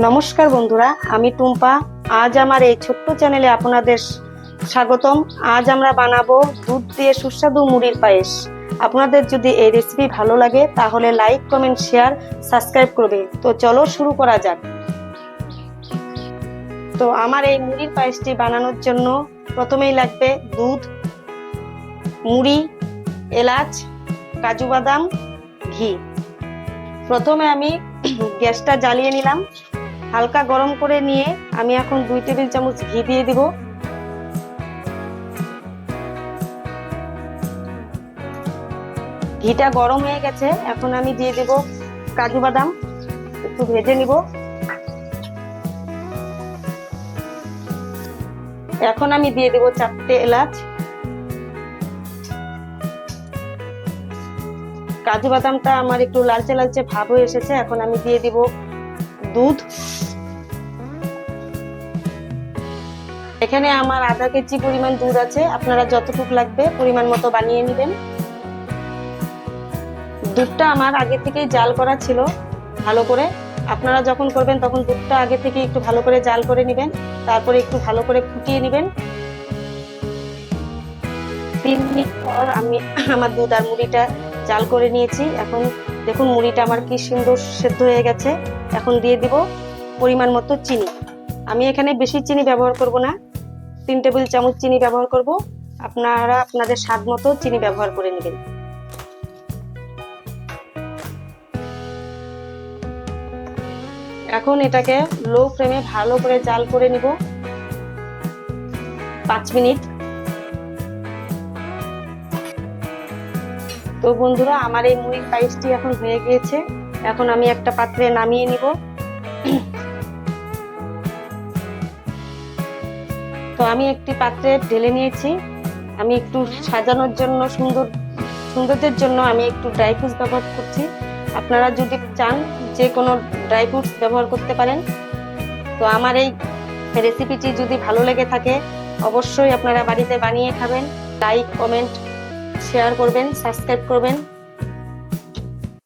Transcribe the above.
নমস্কার বন্ধুরা, আমি টুম্পা। আজ আমার এই ছোট্ট চ্যানেলে আপনাদের স্বাগতম। আজ আমরা বানাবো দুধ দিয়ে সুস্বাদু মুড়ির পায়েস। আপনাদের যদি এই রেসিপি ভালো লাগে, তাহলে লাইক কমেন্ট শেয়ার সাবস্ক্রাইব করবে। তো চলো শুরু করা যাক। তো আমার এই মুড়ির পায়েসটি বানানোর জন্য প্রথমেই লাগবে দুধ, মুড়ি, এলাচ, কাজু বাদাম, ঘি। প্রথমে আমি গ্যাসটা জ্বালিয়ে নিলাম। হালকা গরম করে নিয়ে আমি এখন দুই টেবিল চামচ ঘি দিয়ে দিব। ঘিটা গরম হয়ে গেছে, এখন আমি দিয়ে দেব কাজু বাদাম, একটু ভেজে নিব। এখন আমি দিয়ে দেব চারটে এলাচ। কাজু বাদামটা আমার একটু লালচে লালচে ভাব হয়ে এসেছে, এখন আমি দিয়ে দিব দুধ। এখানে আমার আধা কেজি পরিমাণ দুধ আছে। আপনারা যতটুকু লাগবে পরিমাণ মতো বানিয়ে নেবেন। দুধটা আমার আগে থেকেই জাল করা ছিল ভালো করে। আপনারা যখন করবেন তখন দুধটা আগে থেকে একটু ভালো করে জাল করে নেবেন। তারপরে একটু ভালো করে ফুটিয়ে নেবেন। তিন মিনিট পর আমি আমার দুধ আর মুড়িটা জাল করে নিয়েছি। এখন দেখুন, মুড়িটা আমার কি সুন্দর সেদ্ধ হয়ে গেছে। এখন দিয়ে দিব পরিমাণ মতো চিনি। আমি এখানে বেশি চিনি ব্যবহার করব না। তিন টেবিল চামচ চিনি ব্যবহার করব। আপনারা আপনাদের স্বাদ মতো চিনি ব্যবহার করে নেবেন। এখন এটাকে লো ফ্লেমে ভালো করে জাল করে নিব। পাঁচ মিনিট। তো বন্ধুরা, আমার এই মুড়ির পায়েসটি এখন হয়ে গিয়েছে। এখন আমি একটা পাত্রে নামিয়ে নিব। তো আমি একটি পাত্রে ঢেলে নিয়েছি। আমি একটু সাজানোর জন্য, সুন্দর সৌন্দর্যের জন্য আমি একটু ড্রাই ফ্রুটস ব্যবহার করছি। আপনারা যদি চান, যে কোনো ড্রাই ফ্রুটস ব্যবহার করতে পারেন। তো আমার এই রেসিপিটি যদি ভালো লেগে থাকে, অবশ্যই আপনারা বাড়িতে বানিয়ে খাবেন। লাইক কমেন্ট শেয়ার করবেন সাবস্ক্রাইব করবেন।